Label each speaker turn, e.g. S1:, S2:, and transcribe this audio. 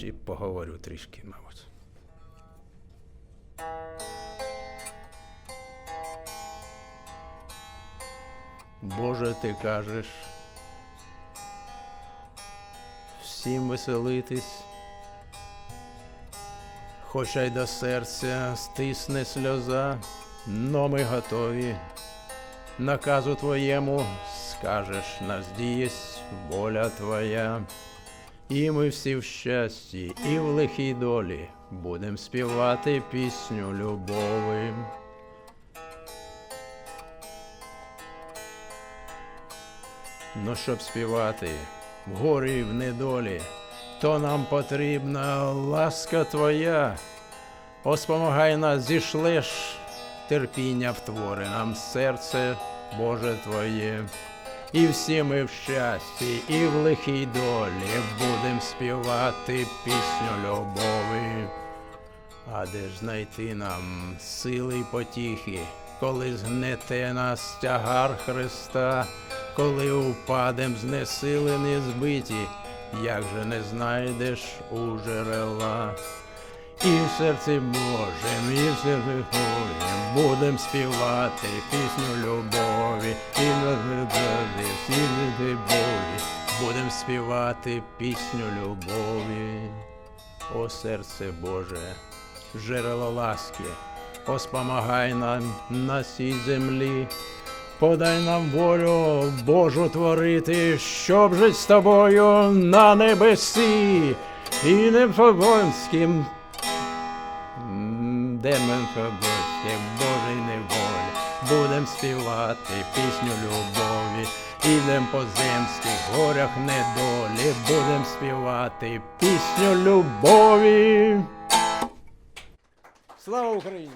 S1: Чи поговорю трішки, мабуть. Боже, ти кажеш, всім веселитись, хоча й до серця стисне сльоза, но ми готові. Наказу твоєму скажеш, нас дієсть воля твоя. І ми всі в щасті, і в лихій долі будем співати пісню любови. Ну, щоб співати в горі в недолі, то нам потрібна ласка твоя. Поспомагай нас, зішлеш терпіння втвори нам серце Боже Твоє. І всі ми в щасті, і в лихій долі будем співати пісню любові. А де ж знайти нам сили й потіхи, коли згнете нас тягар Христа, коли упадем знесилені збиті, як же не знайдеш у джерела. І в серці Божим, і в серці Твоїм будем співати пісню любові, співати пісню любові. О серце Боже, джерело ласки, поспомагай нам на цій землі. Подай нам волю Божу творити, щоб жить з тобою на небесі, і не Демен побочки, Божий неволі, будем співати пісню любові, ідем по земських горях недолі, будем співати пісню любові. Слава Україні!